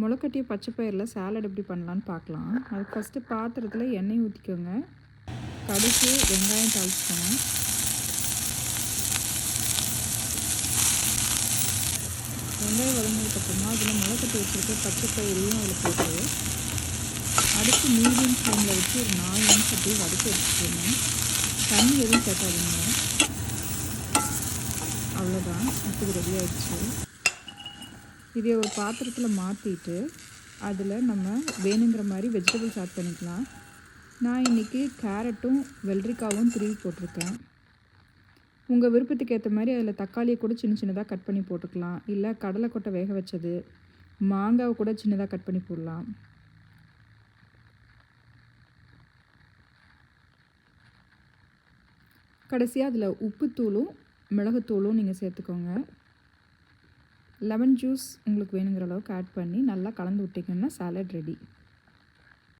முளைக்கட்டிய பச்சை பயிரில் சாலட் எப்படி பண்ணலான்னு பார்க்கலாம். அது ஃபஸ்ட்டு பாத்திரத்தில் எண்ணெய் ஊற்றிக்கோங்க கடுகு வெங்காயம் தாளிச்சுக்கோங்க. வெங்காயம் வதங்கினதுக்கப்புறமா அதில் முளைக்கட்டி வச்சுருக்க பச்சை பயிரையும் அதில் போட்டு அடுத்து மீடியம் ஃப்ளேமில் வச்சு ஒரு நாலு நிமிஷம் அப்படியே வதக்கி வச்சுக்கோங்க தண்ணி எதுவும் சேர்க்காதீங்க. அவ்வளோதான் இப்போ ரெடி ஆயிடுச்சு. இதை ஒரு பாத்திரத்தில் மாற்றிட்டு அதில் நம்ம வேணுங்கிற மாதிரி வெஜிடபிள்ஸ் ஆட் பண்ணிக்கலாம். நான் இன்றைக்கி கேரட்டும் வெள்ளரிக்காவும் திருவி போட்டிருக்கேன். உங்கள் விருப்பத்துக்கு ஏற்ற மாதிரி அதில் தக்காளியை கூட சின்ன சின்னதாக கட் பண்ணி போட்டுக்கலாம். இல்லை கடலை கொட்டை வேக வச்சது மாங்காவை கூட சின்னதாக கட் பண்ணி போடலாம். கடைசியாக அதில் உப்புத்தூளும் மிளகுத்தூளும் நீங்கள் சேர்த்துக்கோங்க. லெமன் ஜூஸ் உங்களுக்கு வேணுங்கிற அளவுக்கு ஆட் பண்ணி நல்லா கலந்து விட்டிங்கன்னா சாலட் ரெடி